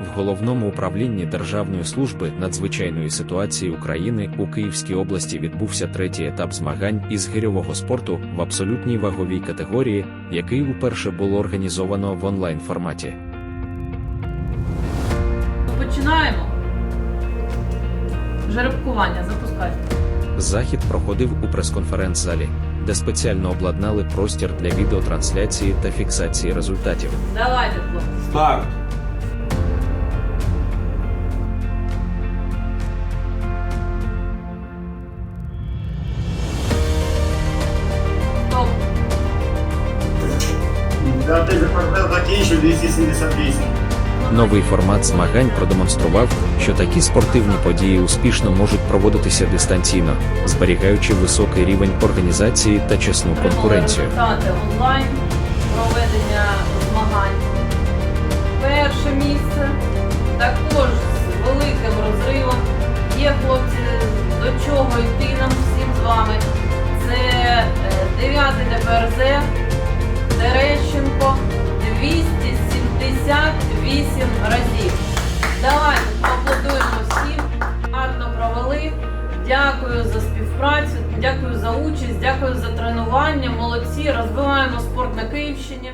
В головному управлінні Державної служби надзвичайної ситуації України у Київській області відбувся третій етап змагань із гирьового спорту в абсолютній ваговій категорії, який уперше було організовано в онлайн форматі. Починаємо. Жеребкування, запускайте. Захід проходив у прес-конференц-залі, де спеціально обладнали простір для відеотрансляції та фіксації результатів. Давайте, хлопці. Старт! П'ятий квартал закінчив 278. Новий формат змагань продемонстрував, що такі спортивні події успішно можуть проводитися дистанційно, зберігаючи високий рівень організації та чесну конкуренцію. Результати онлайн проведення змагань. Перше місце також з великим розривом. Є хлопці до чого йти нам всім з вами. Це е, 9 ДПРЗ 278 разів. Давайте поаплодуємо всім. Гарно провели. Дякую за співпрацю, дякую за участь, дякую за тренування. Молодці, розвиваємо спорт на Київщині.